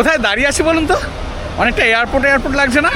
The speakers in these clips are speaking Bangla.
কোথায় দাঁড়িয়ে আছি বলুন তো? অনেকটা এয়ারপোর্ট এয়ারপোর্ট লাগছে না?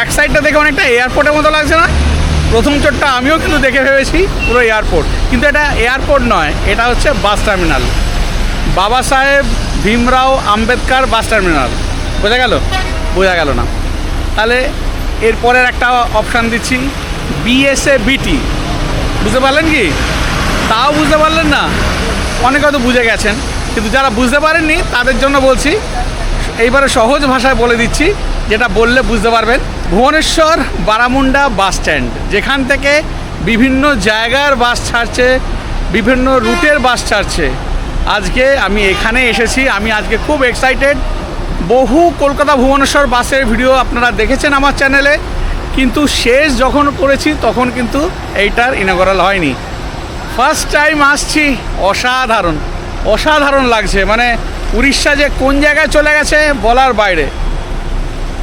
ব্যাক সাইডটা দেখে অনেকটা এয়ারপোর্টের মতো লাগছে না? প্রথম চোটটা আমিও কিন্তু দেখে ভেবেছি, পুরো এয়ারপোর্ট। কিন্তু এটা এয়ারপোর্ট নয়, এটা হচ্ছে বাস টার্মিনাল। বাবা সাহেব, ভীমরাও আম্বেদকার বাস টার্মিনাল। বোঝা গেল? বোঝা গেল না। তাহলে এরপরের একটা অপশান দিচ্ছি বিএসএ বিটি বুঝতে পারলেন কি? তাও বুঝতে পারলেন না? অনেকে হয়তো বুঝে গেছেন, কিন্তু যারা বুঝতে পারেননি, তাদের জন্য বলছি, এইবারে সহজ ভাষায় বলে দিচ্ছি, যেটা বললে বুঝতে পারবেন। ভুবনেশ্বর বারামুন্ডা বাস স্ট্যান্ড, যেখান থেকে বিভিন্ন জায়গার বাস ছাড়ছে, বিভিন্ন রুটের বাস ছাড়ছে। আজকে আমি এখানে এসেছি, আমি আজকে খুব এক্সাইটেড বহু কলকাতা ভুবনেশ্বর বাসের ভিডিও আপনারা দেখেছেন আমার চ্যানেলে কিন্তু শেষ যখন করেছি, তখন কিন্তু এইটার ইনগরাল হয়নি। ফার্স্ট টাইম আসছি, অসাধারণ অসাধারণ লাগছে। মানে উড়িষ্যা যে কোন জায়গায় চলে গেছে, বলার বাইরে।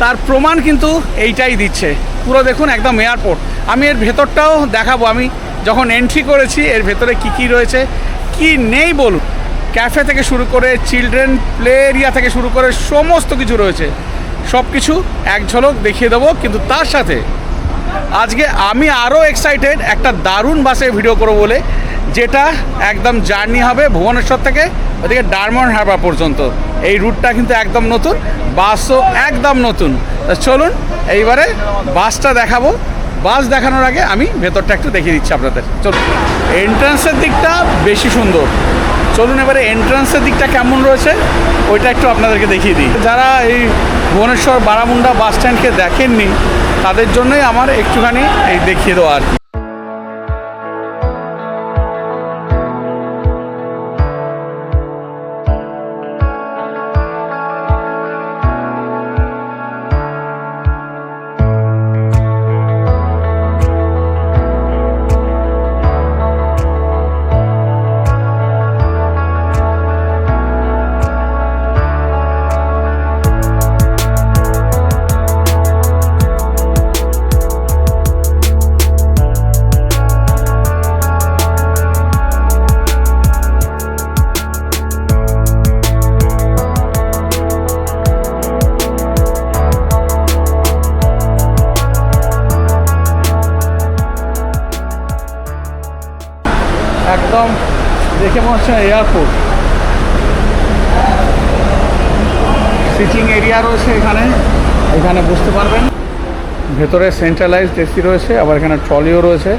তার প্রমাণ কিন্তু এইটাই দিচ্ছে। পুরো দেখুন একদম এয়ারপোর্ট আমি এর ভেতরটাও দেখাবো। আমি যখন এন্ট্রি করেছি, এর ভেতরে কি কি রয়েছে, কি নেই বলুন। ক্যাফে থেকে শুরু করে চিলড্রেন প্লে এরিয়া থেকে শুরু করে সমস্ত কিছু রয়েছে। সব কিছু এক ঝলক দেখিয়ে দেবো, কিন্তু তার সাথে আজকে আমি আরও এক্সাইটেড একটা দারুণ বাসে ভিডিও করব বলে যেটা একদম জার্নি হবে ভুবনেশ্বর থেকে ওদিকে ডায়মন্ড হারবার পর্যন্ত। এই রুটটা কিন্তু একদম নতুন, বাসও একদম নতুন। তা চলুন, এইবারে বাসটা দেখাবো। বাস দেখানোর আগে আমি ভেতরটা একটু দেখিয়ে দিচ্ছি আপনাদের। চলুন এন্ট্রান্সের দিকটা বেশি সুন্দর। চলুন এবারে এন্ট্রান্সের দিকটা কেমন রয়েছে, ওইটা একটু আপনাদেরকে দেখিয়ে দিই। যারা এই ভুবনেশ্বর বারামুন্ডা বাস স্ট্যান্ডকে দেখেননি, তাদের জন্যই আমার একটুখানি এই দেখিয়ে দেওয়া আর কি। একদম দেখে মনে হচ্ছে এয়ারপোর্ট সিটিং এরিয়া রয়েছে এখানে এখানে বুঝতে পারবেন। ভেতরে সেন্ট্রালাইজড এসি রয়েছে, আবার এখানে ট্রলিও রয়েছে।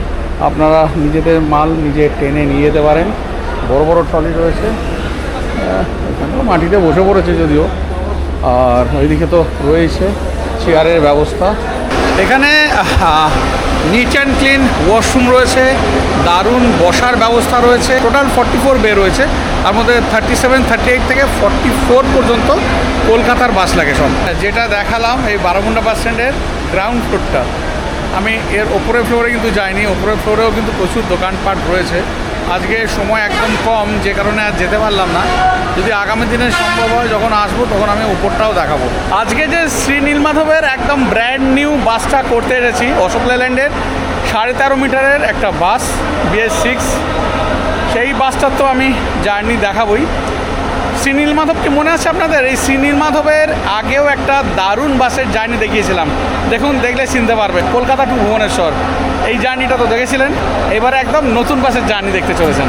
আপনারা নিজেদের মাল নিজে টেনে নিয়ে যেতে পারেন। বড় বড় ট্রলি রয়েছে। এখানেও মাটিতে বসে পড়েছে যদিও। আর ওইদিকে তো রয়েছে চেয়ারের ব্যবস্থা। এখানে নিট অ্যান্ড ক্লিন ওয়াশরুম রয়েছে। দারুণ বসার ব্যবস্থা রয়েছে। টোটাল ফর্টি ফোর বে রয়েছে। তার মধ্যে থার্টি সেভেন থার্টি এইট থেকে ফর্টি ফোর পর্যন্ত কলকাতার বাস লাগে সব। যেটা দেখালাম এই বারামুন্ডা বাস স্ট্যান্ডের গ্রাউন্ড ফ্লোরটা আমি এর ওপরের ফ্লোরে কিন্তু যাইনি, ওপরের ফ্লোরেও কিন্তু প্রচুর দোকানপাট রয়েছে। আজকে সময় একদম কম, যে কারণে আর যেতে পারলাম না। যদি আগামী দিনে সম্ভব হয় যখন আসব, তখন আমি উপরটাও দেখাবো। আজকে যে শ্রী নীলমাধবের একদম ব্র্যান্ড নিউ বাসটা করতে এসেছি, অশোক লেল্যান্ডের সাড়ে তেরো মিটারের একটা বাস বিএস সিক্স সেই বাসটার তো আমি জার্নি দেখাবই। শ্রীনীল মাধব কি মনে আছে আপনাদের? এই শ্রীনীল মাধবের আগেও একটা দারুণ বাসের জার্নি দেখিয়েছিলাম। দেখুন, দেখলে চিনতে পারবে। কলকাতা টু ভুবনেশ্বর। এই জার্নিটা তো দেখেছিলেন। এবারে একদম নতুন বাসের জার্নি দেখতে চলেছেন।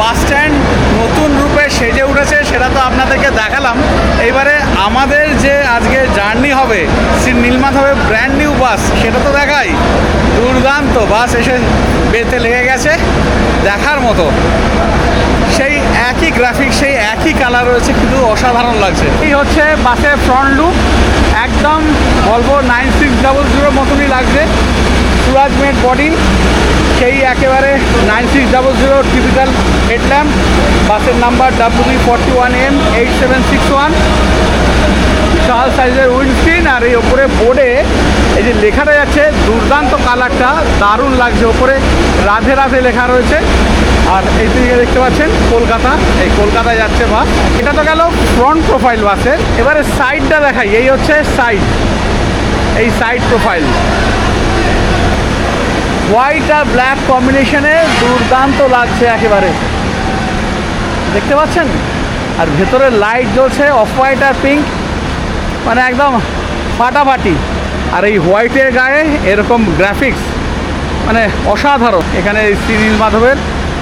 বাস স্ট্যান্ড নতুন রূপে সেজে উঠেছে, সেটা তো আপনাদেরকে দেখালাম। এইবারে আমাদের যে আজকে জার্নি হবে, শ্রী নীলমাধবের ব্র্যান্ড নিউ বাস সেটা তো দেখাই। দুর্দান্ত বাস এসে বেতে লেগে গেছে, দেখার মতো। সেই একই গ্রাফিক সেই একই কালার রয়েছে, কিন্তু অসাধারণ লাগছে। এই হচ্ছে বাসের ফ্রন্ট লুক একদম বলব নাইন সিক্স ডাবল জিরোর মতনই লাগছে। সুরাজ মেড বডি সেই একেবারে nine six double zero typical headlamp বাসের number W W forty one M eight seven six one বিশাল সাইজের উইন্ডস্ক্রিন আর এই ওপরে বোর্ডে এই যে লেখাটা যাচ্ছে, দুর্দান্ত কালারটা দারুণ লাগছে ওপরে রাধে রাধে লেখা রয়েছে। আর এই দিকে দেখতে পাচ্ছেন, কলকাতা, এই কলকাতায় যাচ্ছে বাস। এটা তো গেল ফ্রন্ট প্রোফাইল বাসের। এবারে সাইডটা দেখাই, এই হচ্ছে সাইড এই সাইড প্রোফাইল হোয়াইট আর ব্ল্যাক কম্বিনেশনে দুর্দান্ত লাগছে একেবারে। দেখতে পাচ্ছেন? আর ভেতরে লাইট জ্বলছে অফ হোয়াইট আর পিঙ্ক মানে একদম ফাটাফাটি। আর এই হোয়াইটের গায়ে এরকম গ্রাফিক্স মানে অসাধারণ। এখানে এই শ্রী নীল মাধবের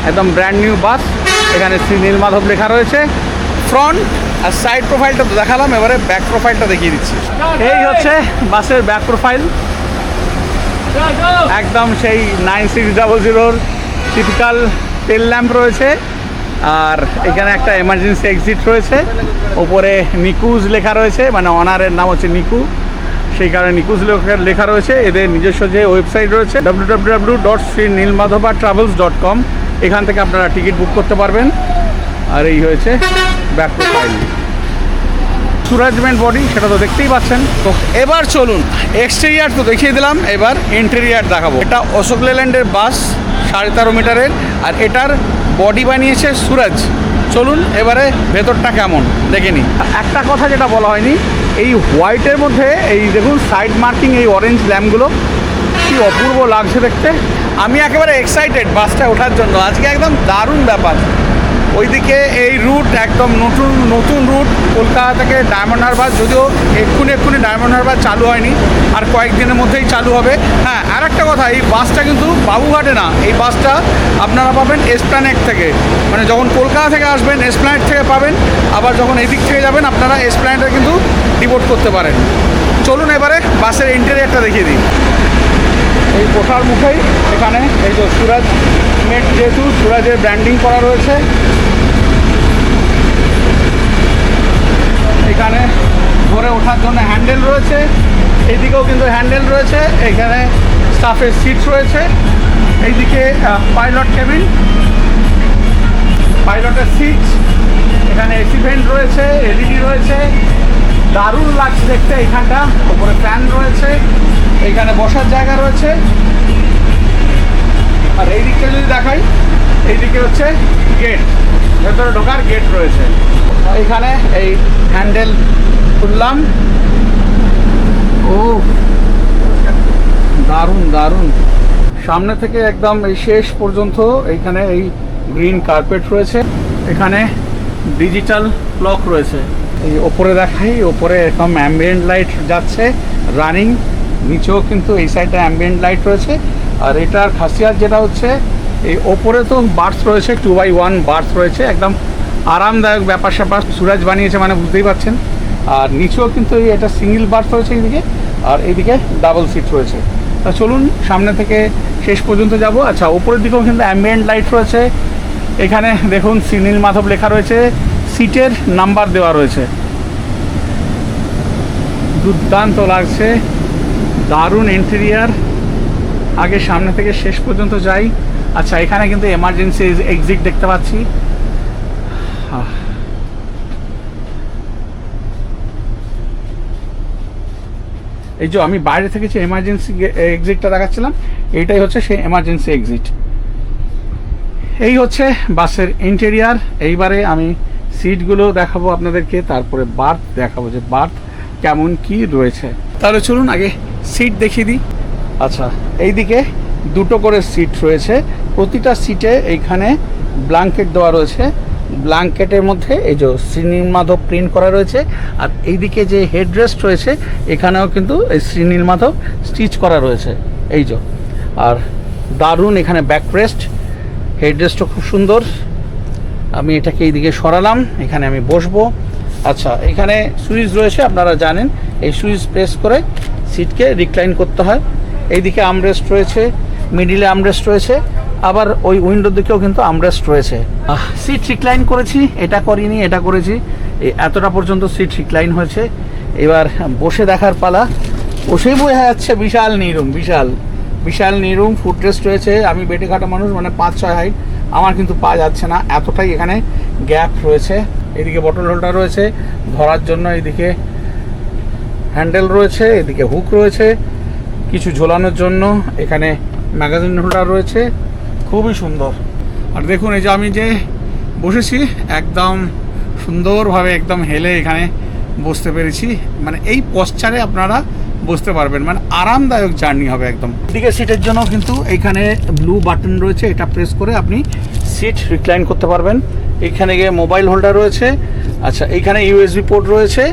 একদম ব্র্যান্ড নিউ বাস এখানে শ্রী নীল মাধব লেখা রয়েছে ফ্রন্ট আর সাইড প্রোফাইলটা তো দেখালাম, এবারে ব্যাক প্রোফাইলটা দেখিয়ে দিচ্ছি। এই হচ্ছে বাসের ব্যাক প্রোফাইল একদম সেই নাইন সিক্স ডাবল জিরোর টিপিক্যাল টেল ল্যাম্প রয়েছে। আর এখানে একটা এমার্জেন্সি এক্সিট রয়েছে। ওপরে নিকুজ লেখা রয়েছে মানে অনারের নাম হচ্ছে নিকু। সেই কারণে নিকুজ লেখা রয়েছে। এদের নিজস্ব যে ওয়েবসাইট রয়েছে W W dot Shri Nilmadhaba travels dot com এখান থেকে আপনারা টিকিট বুক করতে পারবেন। আর এই হয়েছে ব্যাক প্রোফাইল সুরাজমেন্ট বডি সেটা তো দেখতেই পাচ্ছেন। তো এবার চলুন এক্সটেরিয়ার তো দেখিয়ে দিলাম, এবার ইন্টেরিয়ার দেখাবো। এটা অশোক লেল্যান্ডের বাস, সাড়ে তেরো মিটারের, আর এটার বডি বানিয়েছে সুরাজ। চলুন, এবারে ভেতরটা কেমন, দেখে নিই। একটা কথা যেটা বলা হয়নি, এই হোয়াইটের মধ্যে, এই দেখুন সাইড মার্কিং এই অরেঞ্জ ল্যাম্পগুলো কি অপূর্ব লাগছে দেখতে। আমি একেবারে এক্সাইটেড বাসটা ওঠার জন্য। আজকে একদম দারুণ ব্যাপার। ওইদিকে এই রুট একদম নতুন নতুন রুট কলকাতা থেকে ডায়মন্ড হারবার যদিও এক্ষুনি এক্ষুনি ডায়মন্ড হারবার চালু হয়নি, আর কয়েকদিনের মধ্যেই চালু হবে। হ্যাঁ আর একটা কথা, এই বাসটা কিন্তু বাবুঘাটে না, এই বাসটা আপনারা পাবেন এসপ্ল্যানেট থেকে। মানে যখন কলকাতা থেকে আসবেন এসপ্ল্যানেট থেকে পাবেন, আবার যখন এদিক থেকে যাবেন, আপনারা এসপ্ল্যানেটে কিন্তু ডিপোর্ট করতে পারেন। চলুন এবারে বাসের ইন্টেরিয়ারটা দেখিয়ে দিই। এই বসার মুখেই এখানে এই যে সুরাজ মেট যেহেতু সুরাজের ব্র্যান্ডিং করা রয়েছে এখানে ধরে ওঠার জন্য হ্যান্ডেল রয়েছে। এইদিকেও কিন্তু হ্যান্ডেল রয়েছে। এখানে স্টাফের সিট রয়েছে। এইদিকে পাইলট কেবিন পাইলটের সিট এখানে এসি ভেন্ট রয়েছে এলইডি রয়েছে। দারুণ লাগছে দেখতে এখানটা। ওপরে ফ্যান রয়েছে। এখানে বসার জায়গা রয়েছে। আর এই দিকটা যদি দেখাই, এইদিকে হচ্ছে গেট ভেতরে ঢোকার গেট রয়েছে। এখানে এই হ্যান্ডেল খুললাম। ও দারুণ দারুণ। সামনে থেকে একদম এই শেষ পর্যন্ত এইখানে এই গ্রিন কার্পেট রয়েছে। এখানে ডিজিটাল ক্লক রয়েছে। এই ওপরে দেখাই, ওপরে এরকম অ্যাম্বিয়েন্ট লাইট যাচ্ছে রানিং নিচেও কিন্তু এই সাইডে অ্যাম্বিয়েন্ট লাইট রয়েছে। আর এটার খাসিয়াত যেটা হচ্ছে এই ওপরে তো বার্থ রয়েছে টু বাই ওয়ান বার্থ রয়েছে, একদম আরামদায়ক ব্যাপার স্যাপার। সুরাজ বানিয়েছে মানে বুঝতেই পারছেন। আর নিচেও কিন্তু এটা সিঙ্গেল বার্থ রয়েছে এইদিকে, আর এইদিকে ডাবল সিট রয়েছে। তা চলুন, সামনে থেকে শেষ পর্যন্ত যাব। আচ্ছা ওপরের দিকেও কিন্তু অ্যাম্বিয়েন্ট লাইট রয়েছে। এখানে দেখুন, সিনিল মাধব লেখা রয়েছে সিটের নাম্বার দেওয়া রয়েছে। দুর্দান্ত লাগছে। দারুণ ইন্টেরিয়ার আগে সামনে থেকে শেষ পর্যন্ত যাই। আচ্ছা এখানে কিন্তু এমার্জেন্সি এক্সিট দেখতে পাচ্ছি। এই যে আমি বাইরে থেকে যে এমার্জেন্সি এক্সিটটা দেখাচ্ছিলাম, এইটাই হচ্ছে সেই এমার্জেন্সি এক্সিট এই হচ্ছে বাসের ইন্টেরিয়ার এইবারে আমি সিটগুলো দেখাবো আপনাদেরকে, তারপরে বার্থ দেখাবো যে বার্থ কেমন কি রয়েছে। তাহলে চলুন আগে সিট দেখিয়ে দিই। আচ্ছা এইদিকে দুটো করে সিট রয়েছে। প্রতিটা সিটে এইখানে ব্ল্যাঙ্কেট দেওয়া রয়েছে। ব্ল্যাঙ্কেটের মধ্যে এই যে শ্রীনীল মাধব প্রিন্ট করা রয়েছে। আর এইদিকে যে হেডরেস্ট রয়েছে, এখানেও কিন্তু এই শ্রীনীল মাধব স্টিচ করা রয়েছে। এই যে, আর দারুণ এখানে ব্যাকরেস্ট হেডরেস্টও খুব সুন্দর। আমি এটাকে এইদিকে সরালাম, এখানে আমি বসবো। আচ্ছা এখানে সুইচ রয়েছে, আপনারা জানেন, এই সুইচ প্রেস করে সিটকে রিক্লাইন করতে হয়। এইদিকে আমরেস্ট রয়েছে মিডিলে আমরেস্ট রয়েছে। আবার ওই উইন্ডোর দিকেও কিন্তু আমরেস্ট রয়েছে। সিট রিক্লাইন করেছি এটা করিনি এটা করেছি। এতটা পর্যন্ত সিট রিক্লাইন হয়েছে। এবার বসে দেখার পালা। বসেই বোঝা যাচ্ছে বিশাল নিরুম বিশাল। বিশাল নিরুম ফুটরেস্ট রয়েছে। আমি বেটে খাটা মানুষ মানে পাঁচ ছয় হাইট আমার কিন্তু পা যাচ্ছে না এতটাই এখানে গ্যাপ রয়েছে। এদিকে বটল হোল্ডার রয়েছে ধরার জন্য এদিকে হ্যান্ডেল রয়েছে এদিকে হুক রয়েছে। কিছু ঝোলানোর জন্য এখানে ম্যাগাজিন হোল্ডার রয়েছে। খুবই সুন্দর। আর দেখুন, এই যে আমি যে বসেছি, একদম সুন্দরভাবে একদম হেলে এখানে বসতে পেরেছি। মানে এই পশ্চারে আপনারা বসতে পারবেন। মানে আরামদায়ক জার্নি হবে একদম। এদিকে সিটের জন্য কিন্তু এখানে ব্লু বাটন রয়েছে, এটা প্রেস করে আপনি সিট রিক্লাইন করতে পারবেন। এখানে গিয়ে মোবাইল হোল্ডার রয়েছে। আচ্ছা এইখানে ইউএসবি পোর্ট রয়েছে।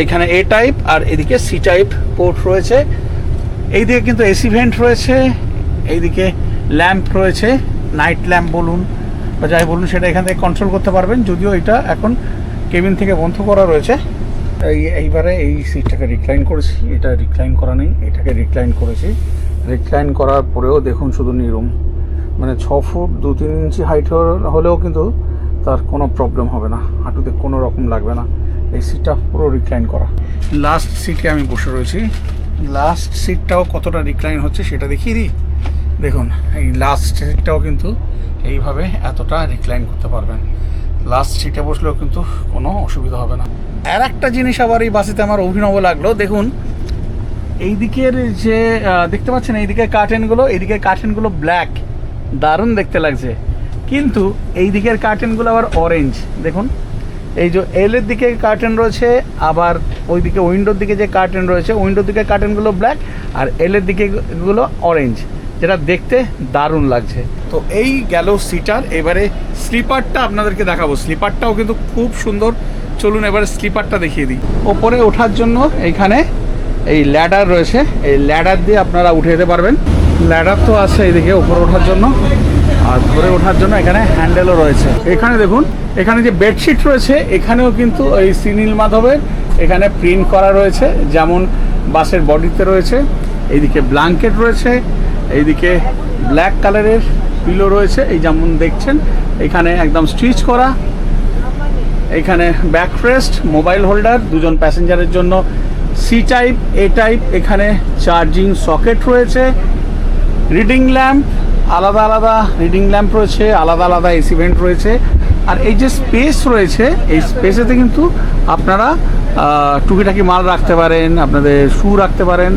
এইখানে এ টাইপ আর এদিকে সি টাইপ পোর্ট রয়েছে। এইদিকে কিন্তু এসি ভেন্ট রয়েছে। এইদিকে ল্যাম্প রয়েছে, নাইট ল্যাম্প বলুন বা যাই বলুন সেটা এখান থেকে কন্ট্রোল করতে পারবেন। যদিও এটা এখন কেবিন থেকে বন্ধ করা রয়েছে। এই এইবারে এই সিটটাকে রিক্লাইন করেছি। এটা রিক্লাইন করা নেই, এটাকে রিক্লাইন করেছি। রিক্লাইন করার পরেও দেখুন শুধু নিরুম। মানে ছ ফুট দু তিন ইঞ্চি হাইট হলেও কিন্তু তার কোনো প্রবলেম হবে না। হাঁটুতে কোনো রকম লাগবে না। এই সিটটা পুরো রিক্লাইন করা। লাস্ট সিটে আমি বসে রয়েছি। লাস্ট সিটটাও কতটা রিক্লাইন হচ্ছে সেটা দেখিয়ে দিই। দেখুন, এই লাস্ট সিটটাও কিন্তু এইভাবে এতটা রিক্লাইন করতে পারবেন। লাস্ট সিটে বসলেও কিন্তু কোনো অসুবিধা হবে না। আর একটা জিনিস আবার এই বাসেতে আমার অভিনব লাগল, দেখুন এই দিকের যে দেখতে পাচ্ছেন এই দিকের কার্টেনগুলো এই দিকের কার্টেনগুলো ব্ল্যাক দারুণ দেখতে লাগছে। কিন্তু এই দিকের কার্টেনগুলো আবার অরেঞ্জ দেখুন, এই যে এল এর দিকে কার্টেন রয়েছে, আবার ওই দিকে উইন্ডোর দিকে যে কার্টেন রয়েছে উইন্ডোর দিকে কার্টেনগুলো ব্ল্যাক আর এল এর দিকে গুলো অরেঞ্জ যেটা দেখতে দারুণ লাগছে। তো এই গেল সিটার, এবারে স্লিপারটা আপনাদেরকে দেখাবো। স্লিপারটাও কিন্তু খুব সুন্দর। চলুন এবারে স্লিপারটা দেখিয়ে দিই। ওপরে ওঠার জন্য এইখানে এই ল্যাডার রয়েছে। এই ল্যাডার দিয়ে আপনারা উঠে যেতে পারবেন। ল্যাডার তো আছে এইদিকে উপরে ওঠার জন্য। আর ধরে ওঠার জন্য এখানে হ্যান্ডেলও রয়েছে। এখানে দেখুন, এখানে যে বেডশিট রয়েছে, এখানেও কিন্তু এই সিনীল মাধবের এখানে প্রিন্ট করা রয়েছে। যেমন বাসের বডিতে রয়েছে এইদিকে ব্ল্যাঙ্কেট রয়েছে এইদিকে ব্ল্যাক কালারের পিলো রয়েছে, এই যেমন দেখছেন, এখানে একদম স্টিচ করা, এখানে ব্যাক ফ্রেস্ট মোবাইল হোল্ডার দুজন প্যাসেঞ্জারের জন্য সি টাইপ এ টাইপ এখানে চার্জিং সকেট রয়েছে রিডিং ল্যাম্প আলাদা আলাদা রিডিং ল্যাম্প রয়েছে, আলাদা আলাদা এসি ভেন্ট রয়েছে। আর এই যে স্পেস রয়েছে, এই স্পেসেতে কিন্তু আপনারা টুকিটাকি মাল রাখতে পারেন, আপনাদের শু রাখতে পারেন,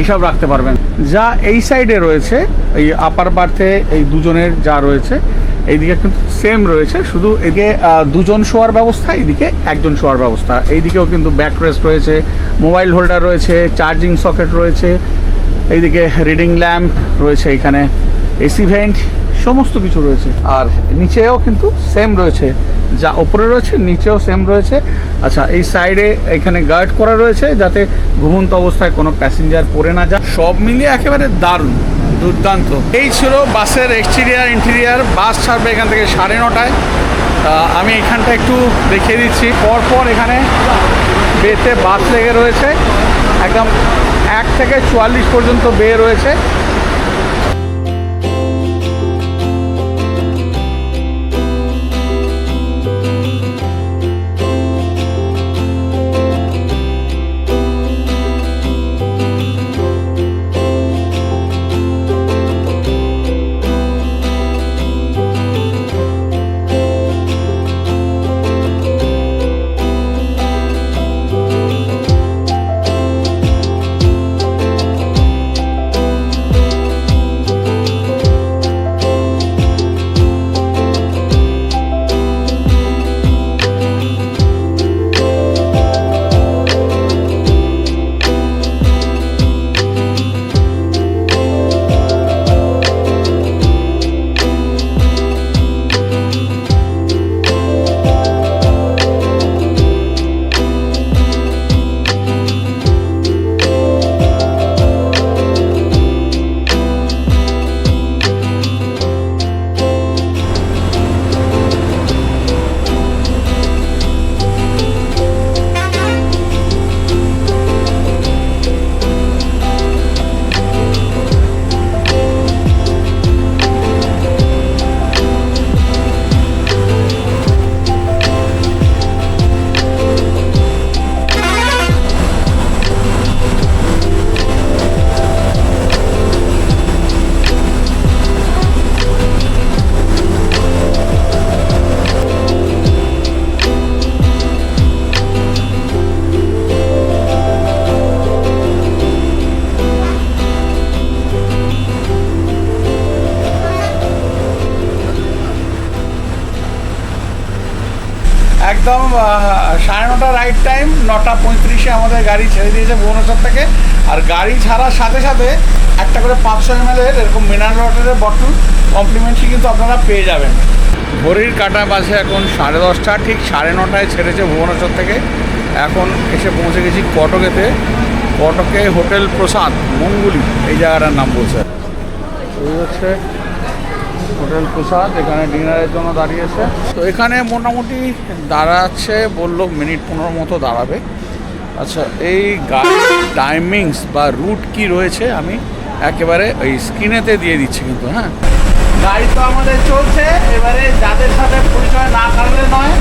এইসব রাখতে পারবেন। যা এই সাইডে রয়েছে, এই আপার বার্থে এই দুজনের যা রয়েছে, এইদিকে কিন্তু সেম রয়েছে, শুধু এদিকে দুজন শোয়ার ব্যবস্থা, এদিকে একজন শোয়ার ব্যবস্থা। এইদিকেও কিন্তু ব্যাক রেস্ট রয়েছে মোবাইল হোল্ডার রয়েছে চার্জিং সকেট রয়েছে, এইদিকে রিডিং ল্যাম্প রয়েছে এখানে। এসি ভেন্ট, সমস্ত কিছু রয়েছে। আর নিচেও কিন্তু সেম রয়েছে। যা ওপরে রয়েছে, নিচেও সেম রয়েছে। আচ্ছা এই সাইডে এখানে গার্ড করা রয়েছে যাতে ঘুমন্ত অবস্থায় কোনো প্যাসেঞ্জার পড়ে না যায়। সব মিলিয়ে একেবারে দারুণ, দুর্দান্ত। এই ছিল বাসের এক্সটেরিয়ার ইন্টেরিয়ার বাস ছাড়বে এখান থেকে সাড়ে নটায়। আমি এখানটা একটু দেখিয়ে দিচ্ছি। পরপর এখানে বেতে বাস লেগে রয়েছে। একদম এক থেকে চুয়াল্লিশ পর্যন্ত বে রয়েছে। পঁয়ত্রিশে আমাদের গাড়ি ছেড়ে দিয়েছে ভুবনেশ্বর থেকে। আর গাড়ি ছাড়ার সাথে সাথে একটা করে পাঁচশো এম এর এরকম মিনারেল ওয়াটারের বটল কমপ্লিমেন্টারি কিন্তু আপনারা পেয়ে যাবেন। ঘড়ির কাটা বাসে এখন সাড়ে দশটা, ঠিক সাড়ে নটায় ছেড়েছে ভুবনেশ্বর থেকে। এখন এসে পৌঁছে গেছি কটকেতে। কটকে হোটেল প্রসাদ, মঙ্গুলি, এই জায়গাটার নাম বলছে। এই হচ্ছে হোটেল প্রসাদ, এখানে ডিনারের জন্য দাঁড়িয়েছে। তো এখানে মোটামুটি দাঁড়াচ্ছে বলল মিনিট পনেরো মতো দাঁড়াবে। আচ্ছা এই গাড়ির টাইমিংস বা রুট কি রয়েছে আমি একেবারে ওই স্ক্রিনেতে দিয়ে দিচ্ছি কিন্তু হ্যাঁ? গাড়ি তো আমাদের চলছে এবারে যাদের সাথে পরিচয় না থাকলে নয়।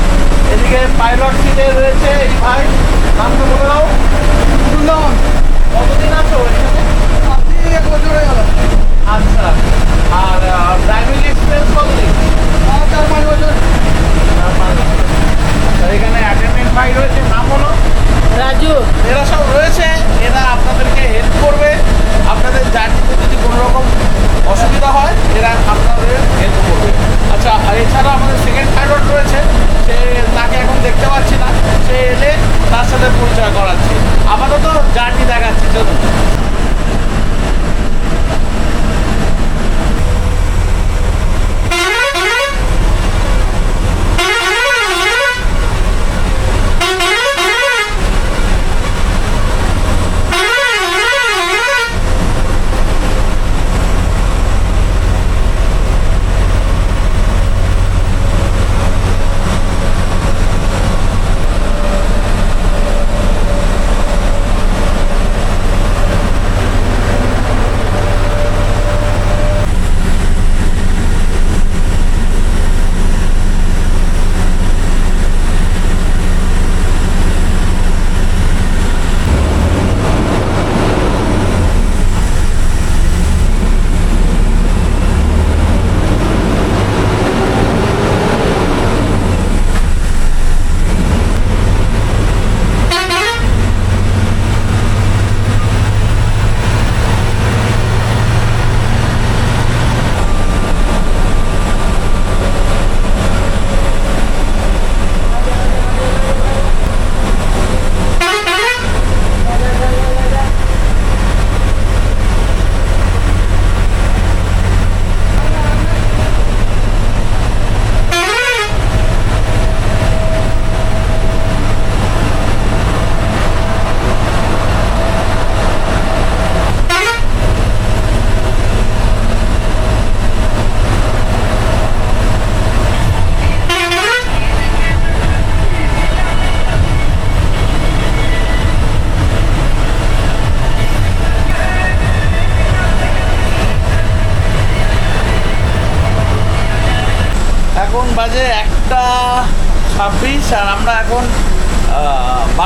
এদিকে পাইলট সিটে রয়েছে এই ভাই নামটা বলে দাও। সুন্দর কতদিন আছো এক বছর হয়ে গেল আচ্ছা আর ড্রাইভিং এক্সপিরিয়েন্স কতদিন? চার পাঁচ বছর। চার পাঁচ বছর। আচ্ছা, এখানে অ্যাটেন্ডেন্ট ভাই রয়েছে নাম হলো রাজু এরা সব রয়েছে এরা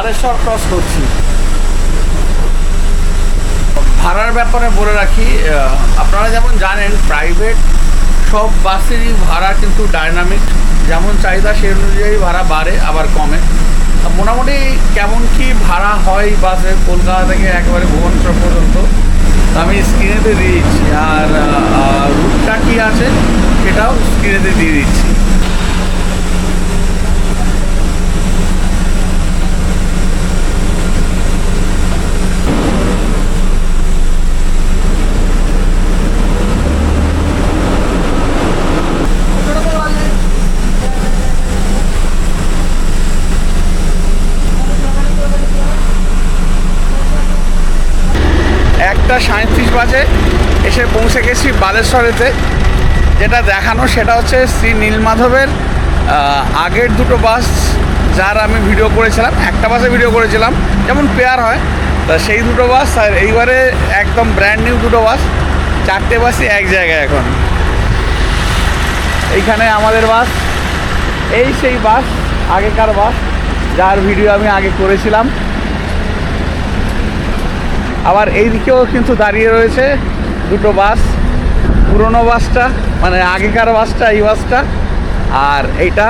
বারেশ্বর ক্রস করছি। ভাড়ার ব্যাপারে বলে রাখি আপনারা যেমন জানেন প্রাইভেট সব বাসেরই ভাড়া কিন্তু ডায়নামিক যেমন চাহিদা সেই অনুযায়ী ভাড়া বাড়ে, আবার কমে। মোটামুটি কেমন কি ভাড়া হয় বাসে কলকাতা থেকে একেবারে ভুবনেশ্বর পর্যন্ত আমি স্ক্রিনেতে দিয়ে দিচ্ছি। আর রুটটা কী আছে, সেটাও স্ক্রিনেতে দিয়ে দিচ্ছি একটা সাঁত্রিশ বাজে এসে পৌঁছে গেছি বালেশ্বরেতে। যেটা দেখানো সেটা হচ্ছে শ্রী নীলমাধবের আগের দুটো বাস যার আমি ভিডিও করেছিলাম, একটা বাসে ভিডিও করেছিলাম, যেমন পেয়ার হয়, তা সেই দুটো বাস আর এইবারে একদম ব্র্যান্ড নিউ দুটো বাস, চারটে বাসই এক জায়গায় এখন। এইখানে আমাদের বাস, এই সেই বাস, আগেকার বাস, যার ভিডিও আমি আগে করেছিলাম। আবার এই দিকেও কিন্তু দাঁড়িয়ে রয়েছে দুটো বাস। পুরনো বাসটা মানে আগেকার বাসটা, এই বাসটা। আর এইটা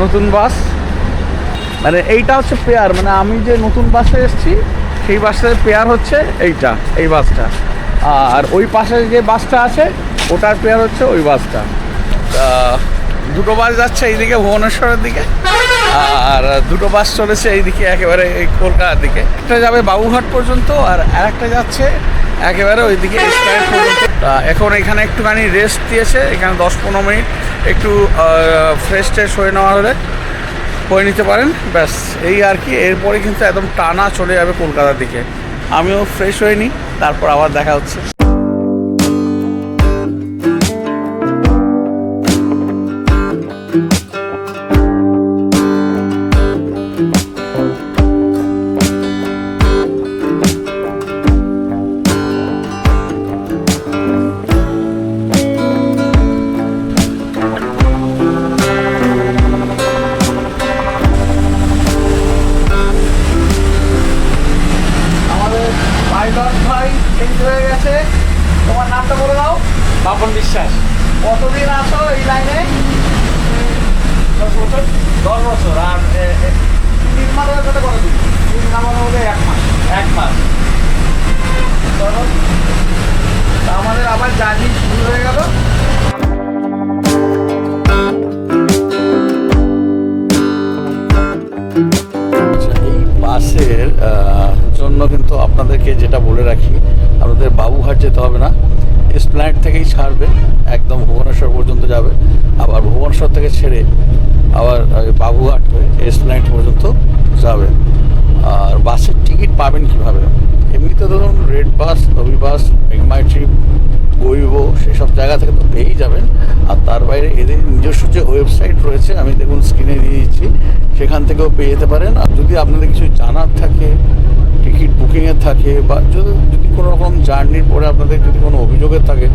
নতুন বাস। মানে এইটা হচ্ছে পেয়ার মানে আমি যে নতুন বাসে এসেছি, সেই বাসের পেয়ার হচ্ছে এইটা, এই বাসটা। আর ওই পাশে যে বাসটা আছে, ওটার পেয়ার হচ্ছে ওই বাসটা। দুটো বাস যাচ্ছে এইদিকে, ভুবনেশ্বরের দিকে। আর দুটো বাস চলেছে এইদিকে, একেবারে এই কলকাতার দিকে। একটা যাবে বাবুঘাট পর্যন্ত আর আরেকটা যাচ্ছে একেবারে ওইদিকে পর্যন্ত। এখন এখানে একটুখানি রেস্ট দিয়েছে, এখানে দশ পনেরো মিনিট একটু ফ্রেশ ট্রেশ হয়ে নেওয়া হলে করে নিতে পারেন। ব্যাস, এই আর কি। এরপরে কিন্তু একদম টানা চলে যাবে কলকাতার দিকে। আমিও ফ্রেশ হয়ে নিই, তারপর আবার দেখা হচ্ছে। যেতে হবে না। এসপ্ল্যানেট থেকেই ছাড়বে, একদম ভুবনেশ্বর পর্যন্ত যাবে। আবার ভুবনেশ্বর থেকে ছেড়ে আবার বাবুঘাট হয়ে এসপ্ল্যানেট পর্যন্ত যাবে। আর বাসের টিকিট পাবেন কীভাবে? এমনিতে ধরুন রেড বাস, রবি বাস, মেঘমাই ট্রিপ গইব সেসব জায়গা থেকে তো পেয়েই যাবেন। আর তার বাইরে এদের নিজস্ব যে ওয়েবসাইট রয়েছে, আমি দেখুন স্ক্রিনে দিয়ে দিচ্ছি। সেখান থেকেও পেয়ে যেতে পারেন। আর যদি আপনাদের কিছু জানার থাকে টিকিট বুকিংয়ের থাকে বা যদি যদি কোনো রকম জার্নির পরে আপনাদের যদি কোনো অভিযোগের থাকে,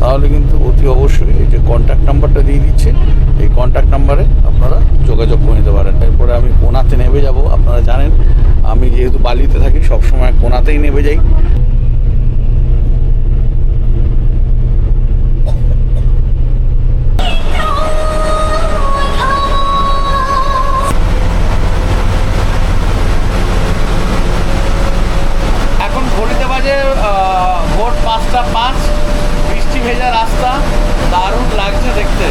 তাহলে কিন্তু অতি অবশ্যই এই যে কন্ট্যাক্ট নাম্বারটা দিয়ে দিচ্ছে। এই কন্ট্যাক্ট নাম্বারে আপনারা যোগাযোগ করে নিতে পারেন। এরপরে আমি কোনাতে নেমে যাব, আপনারা জানেন। আমি যেহেতু বালিতে থাকি, সবসময় কোনাতেই নেমে যাই। ভেজা রাস্তা দারুণ লাগছে দেখতে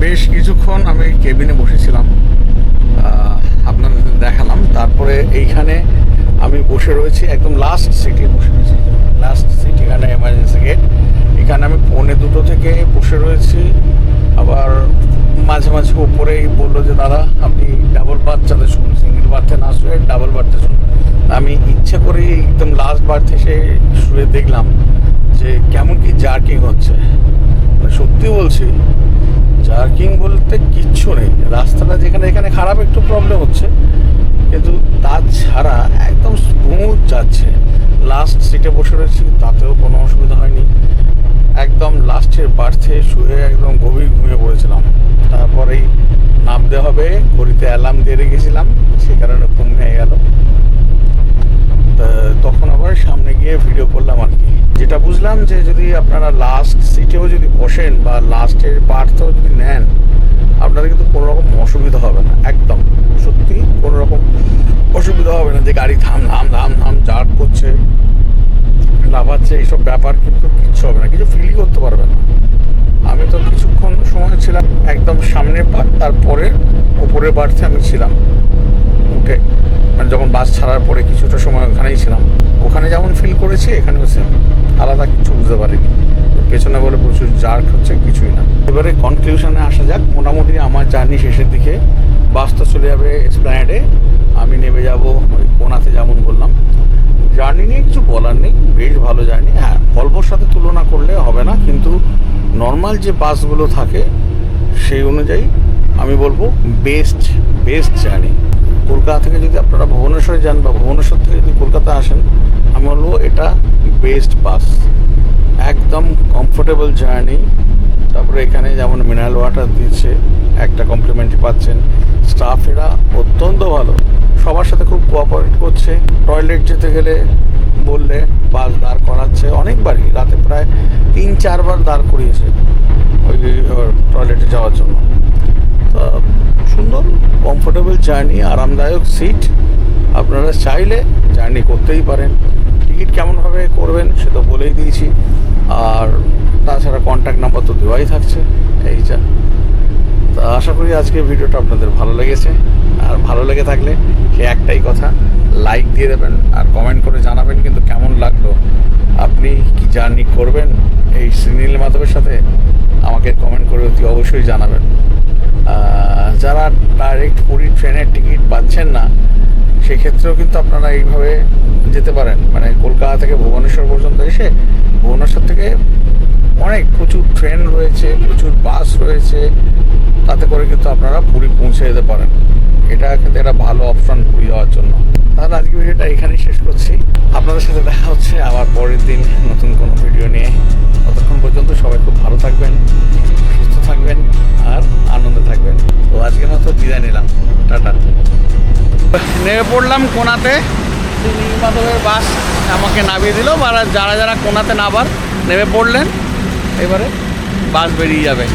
বেশ কিছুক্ষণ আমি কেবিনে বসেছিলাম আহ, আপনাদের দেখালাম তারপরে এইখানে আমি বসে রয়েছি একদম লাস্ট সিটে বসে রয়েছি লাস্ট সিট এখানে এমার্জেন্সি গেট এখানে আমি পৌনে দুটো থেকে বসে রয়েছি আবার মাঝে মাঝে ওপরেই বলল যে দাদা আপনি ডাবল বার্থ শুনুন সিঙ্গেল বার্থে না শুয়ে ডাবল বার্থে শুনুন আমি ইচ্ছে করেই একদম লাস্ট বার্থে এসে শুয়ে দেখলাম যে কেমন কি জার্কিং হচ্ছে। মানে সত্যি বলছি জার্কিং বলতে কিচ্ছু নেই। রাস্তাটা যেখানে এখানে খারাপ একটু প্রবলেম হচ্ছে, কিন্তু তাছাড়া একদম স্মুথ যাচ্ছে। লাস্ট সিটে বসে রয়েছি, তাতেও কোনো অসুবিধা হয়নি। একদম লাস্টের বার্থে শুয়ে একদম গভীর ঘুমিয়ে পড়েছিলাম। তারপরেই নামতে হবে, ঘড়িতে অ্যালার্ম দিয়ে রেখেছিলাম, সে কারণে ঘুম হয়ে গেল। তখন আবার সামনে গিয়ে ভিডিও করলাম আর কি। যেটা বুঝলাম যে যদি আপনারা লাস্ট সিটেও যদি বসেন বা লাস্টের বার্থেও যদি নেন, আপনাদের কিন্তু কোনো রকম অসুবিধা হবে না, একদম। সত্যি কোনো রকম অসুবিধা হবে না যে গাড়ি থাম থাম থাম থাম জার্ক করছে লাফাচ্ছে এইসব ব্যাপার কিন্তু কিচ্ছু হবে না, কিছু ফিলই করতে পারবে না। আমি তো কিছুক্ষণ সময় ছিলাম একদম সামনের পার তারপরে ওপরের বার্থে আমি ছিলাম। উঠে মানে যখন বাস ছাড়ার পরে কিছুটা সময় ওখানেই ছিলাম। ওখানে যেমন ফিল করেছি, এখানেও সেম আলাদা কিছু বুঝতে পারিনি। পেছনে বলে প্রচুর জার্ক হচ্ছে কিছুই না। এবারে কনক্লিউশনে আসা যাক। মোটামুটি আমার জার্নি শেষের দিকে। বাস তো চলে যাবে এক্সপ্ল্যানেডে আমি নেমে যাব ওই কোনাতে, যেমন বললাম। জার্নি নিয়ে কিছু বলার নেই, বেশ ভালো জার্নি। হ্যাঁ ভলভোর সাথে তুলনা করলে হবে না, কিন্তু নর্মাল যে বাসগুলো থাকে, সেই অনুযায়ী আমি বলব বেস্ট বেস্ট জার্নি। কলকাতা থেকে যদি আপনারা ভুবনেশ্বরে যান বা ভুবনেশ্বর থেকে যদি কলকাতা আসেন, আমি বলব এটা বেস্ট বাস একদম কমফোর্টেবল জার্নি। তারপরে এখানে যেমন মিনারেল ওয়াটার দিচ্ছে, একটা কমপ্লিমেন্টারি পাচ্ছেন। স্টাফেরা অত্যন্ত ভালো। সবার সাথে খুব কোঅপারেট করছে। টয়লেট যেতে গেলে বললে বাস দাঁড় করাচ্ছে অনেকবারই। রাতে প্রায় তিন, চারবার দাঁড় করিয়েছে ওই টয়লেটে যাওয়ার জন্য। সুন্দর কমফোর্টেবল জার্নি আরামদায়ক সিট আপনারা চাইলে জার্নি করতেই পারেন। টিকিট কেমনভাবে করবেন সে তো বলেই দিয়েছি। আর তাছাড়া কন্ট্যাক্ট নাম্বার তো দেওয়াই থাকছে। এই যা। তা আশা করি আজকে ভিডিওটা আপনাদের ভালো লেগেছে। আর ভালো লেগে থাকলে সে একটাই কথা লাইক দিয়ে দেবেন আর কমেন্ট করে জানাবেন কিন্তু কেমন লাগল। আপনি কি জার্নি করবেন এই শ্রীনীল মাধবের সাথে? আমাকে কমেন্ট করে অতি অবশ্যই জানাবেন। যারা ডাইরেক্ট পুরী ট্রেনের টিকিট পাচ্ছেন না, সেক্ষেত্রেও কিন্তু আপনারা এইভাবে যেতে পারেন। মানে কলকাতা থেকে ভুবনেশ্বর পর্যন্ত এসে ভুবনেশ্বর থেকে অনেক প্রচুর ট্রেন রয়েছে, প্রচুর বাস রয়েছে তাতে করে কিন্তু আপনারা পুরী পৌঁছে যেতে পারেন। এটা কিন্তু একটা ভালো অপশন পুরী যাওয়ার জন্য। তাহলে আজকে ভিডিওটা এখানেই শেষ করছি। আপনাদের সাথে দেখা হচ্ছে আবার পরের দিন নতুন কোনো ভিডিও নিয়ে। ততক্ষণ পর্যন্ত সবাই খুব ভালো থাকবেন, সুস্থ থাকবেন আর আনন্দে থাকবেন। তো আজকের মতো বিদায় নিলাম। টাটা। নেমে পড়লাম কোনাতে। নীলমাধবের বাস আমাকে নামিয়ে দিল। বা যারা যারা কোনাতে নাবার নেমে পড়লেন। এবারে বাস বেরিয়ে যাবে।